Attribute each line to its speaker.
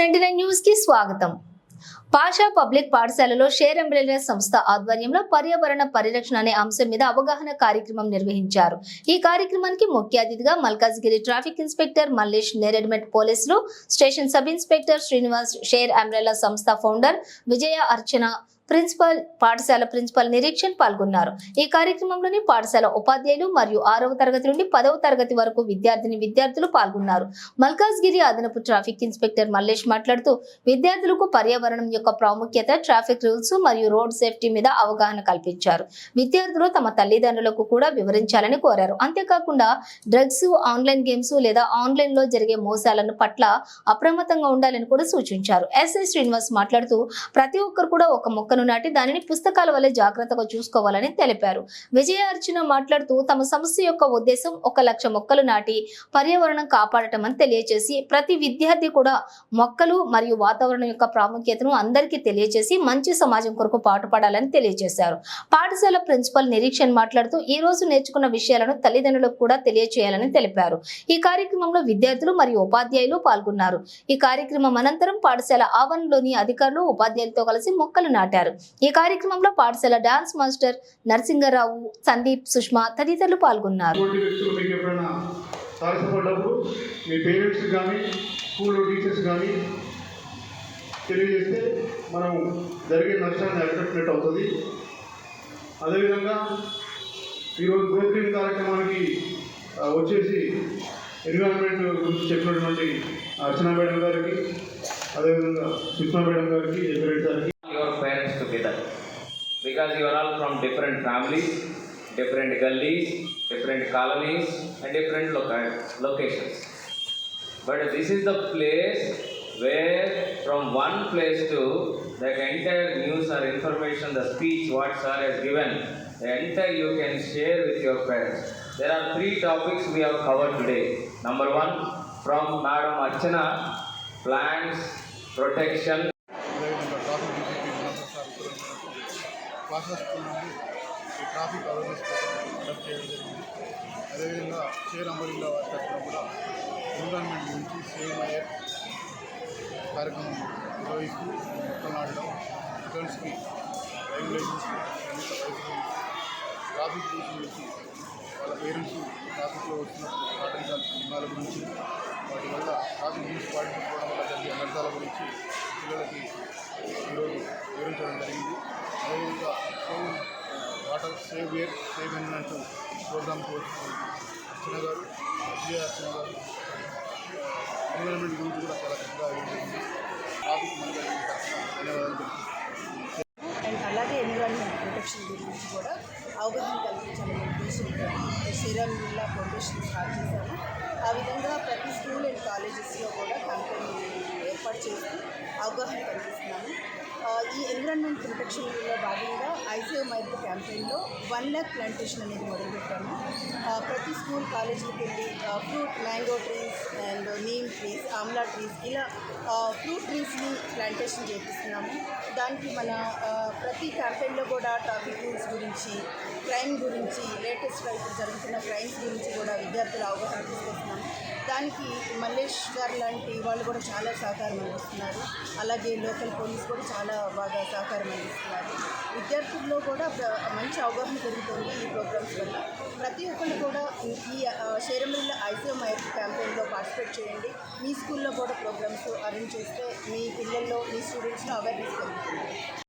Speaker 1: Ninety nine న్యూస్కి స్వాగతం. Pasha public పాఠశాలలో షేర్ అంబ్రెల్లా సంస్థ ఆధ్వర్యంలో పర్యావరణ పరిరక్షణ అనే అంశం మీద అవగాహన కార్యక్రమం నిర్వహించారు. ఈ కార్యక్రమానికి ముఖ్య అతిథిగా మల్కాజ్గిరి ట్రాఫిక్ ఇన్స్పెక్టర్ మల్లేష్ నేరెడ్మెట్ పోలీసులు station sub inspector Srinivas share umbrella సంస్థ ఫౌండర్ విజయ అర్చన ప్రిన్సిపల్ పాఠశాల ప్రిన్సిపల్ నిరీక్షణ్ పాల్గొన్నారు. ఈ కార్యక్రమంలోని పాఠశాల ఉపాధ్యాయులు మరియు ఆరవ తరగతి నుండి పదవ తరగతి వరకు విద్యార్థిని విద్యార్థులు పాల్గొన్నారు. మల్కాజ్గిరి అదనపు ట్రాఫిక్ ఇన్స్పెక్టర్ మల్లేష్ మాట్లాడుతూ విద్యార్థులకు పర్యావరణం యొక్క ప్రాముఖ్యత ట్రాఫిక్ రూల్స్ మరియు రోడ్ సేఫ్టీ మీద అవగాహన కల్పించారు. విద్యార్థులు తమ తల్లిదండ్రులకు కూడా వివరించాలని కోరారు. అంతేకాకుండా డ్రగ్స్ ఆన్లైన్ గేమ్స్ లేదా ఆన్లైన్లో జరిగే మోసాలను పట్ల అప్రమత్తంగా ఉండాలని కూడా సూచించారు. ఎస్ఐ శ్రీనివాస్ మాట్లాడుతూ ప్రతి ఒక్కరు కూడా ఒక మొక్కను నాటి దానిని పుస్తకాల వల్ల జాగ్రత్తగా చూసుకోవాలని తెలిపారు. విజయ అర్చన మాట్లాడుతూ తమ సంస్థ యొక్క ఉద్దేశం ఒక లక్ష మొక్కలు నాటి పర్యావరణం కాపాడటం అని తెలియజేసి ప్రతి విద్యార్థి కూడా మొక్కలు మరియు వాతావరణం యొక్క ప్రాముఖ్యతను అందరికీ తెలియజేసి మంచి సమాజం కొరకు పాటుపడాలని తెలియజేశారు పాఠశాల ప్రిన్సిపల్ నిరీక్షణ్ మాట్లాడుతూ ఈ రోజు నేర్చుకున్న విషయాలను తల్లిదండ్రులకు కూడా తెలియజేయాలని తెలిపారు. ఈ కార్యక్రమంలో విద్యార్థులు మరియు ఉపాధ్యాయులు పాల్గొన్నారు. ఈ కార్యక్రమం అనంతరం పాఠశాల ఆవరణలోని అధికారులు ఉపాధ్యాయులతో కలిసి మొక్కలు నాటారు. పాల్గొన్నారు ఈ కార్యక్రమంలో పాఠశాల డాన్స్ మాస్టర్ నరసింగరావు సందీప్ సుష్మా తదితరులు పాల్గొన్నారు.
Speaker 2: మీ పేరెంట్స్ కానీ స్కూల్లో టీచర్స్ కానీ తెలియజేస్తే మనం జరిగే నష్టాన్ని అరికట్టినట్టు అవుతుంది. అదేవిధంగా ఈరోజు బ్రోకరింగ్ కార్యక్రమానికి వచ్చేసి ఎన్విరాన్మెంట్ గురించి చెప్పినటువంటి అర్చనా మేడం గారికి అదేవిధంగా సుష్మా మేడం గారికి జగ్గిరెడ్డి గారికి
Speaker 3: because you are all from different families, different gullies, different colonies, and different loca- locations. But this is the place where from one place to the entire news or information, the speech what sir has given, the entire you can share with your parents. There are three topics we have covered today. Number one, from Madam Archana, plants, protection,
Speaker 4: classes school నుండి ఈ traffic awareness conduct చేయడం జరిగింది. అదేవిధంగా share umbrella వారి తరఫున కూడా environment గురించి same అయ్యే కార్యక్రమం నిర్వహిస్తూ మొక్కలు నాటడం స్టూడెంట్స్కి డ్రైవింగ్ లైసెన్స్ ట్రాఫిక్ రూల్స్ గురించి వాళ్ళ పేరెంట్స్ ట్రాఫిక్లో వచ్చినప్పుడు పాటించాల్సిన నియమాల గురించి వాటి వల్ల ట్రాఫిక్ రూల్స్ పాటించకపోవడం వల్ల జరిగే అనర్థాల గురించి పిల్లలకి ఈరోజు వివరించడం జరిగింది. వాటర్ సేవ్ వేర్ సేవ్ ఎన్విరాన్మెంట్ ప్రోగ్రామ్ అర్చన గారు విజయ అర్చన గారు ఎన్విరాన్మెంట్ గురించి కూడా చాలా చక్కగా వివరించింది ట్రాఫిక్ ధన్యవాదాలు.
Speaker 5: అండ్ అలాగే ఎన్విరాన్మెంట్ ప్రొటెక్షన్ గురించి కూడా అవగాహన కల్పించాలనే ఉద్దేశంతో శ్రీరామ్ జిల్లా ఫౌండేషన్ స్టార్ట్ చేశాము. ఆ విధంగా ప్రతి స్కూల్ అండ్ కాలేజెస్లో కూడా క్యాంపెయిన్ ఏర్పాటు చేసి అవగాహన కల్పిస్తున్నాము. ఈ ఎన్విరాన్మెంట్ ప్రొటెక్షన్లో భాగంగా ఐసీఓ మైత్రి క్యాంపెయిన్లో వన్ ల్యాక్ ప్లాంటేషన్ అనేది మొదలుపెట్టాము. ప్రతి స్కూల్ కాలేజీకి వెళ్ళి fruit mango trees and neem trees amla trees ఇలా ఫ్రూట్ ట్రీస్ని ప్లాంటేషన్ చేపిస్తున్నాము. దానికి మన ప్రతి క్యాంపెయిన్లో కూడా ట్రాఫిక్ రూల్స్ గురించి క్రైమ్ గురించి లేటెస్ట్ వైపు జరుగుతున్న క్రైమ్స్ గురించి కూడా విద్యార్థులు అవగాహన తీసుకొస్తున్నాము. దానికి మల్లేష్ గారు లాంటి వాళ్ళు కూడా చాలా సహకారం అందిస్తున్నారు. అలాగే లోకల్ పోలీస్ కూడా చాలా బాగా సహకారం అందిస్తున్నారు. విద్యార్థుల్లో కూడా మంచి అవగాహన జరుగుతుంది ఈ ప్రోగ్రామ్స్ వల్ల. ప్రతి ఒక్కళ్ళు కూడా ఈ షేరమిల్ల ఐసీఎం ఐఎఫ్ క్యాంపెయిన్లో పార్టిసిపేట్ చేయండి. మీ స్కూల్లో కూడా ప్రోగ్రామ్స్ అరేంజ్ చేస్తే మీ పిల్లల్లో మీ స్టూడెంట్స్లో అవేర్నెస్ పెరుగుతుంది.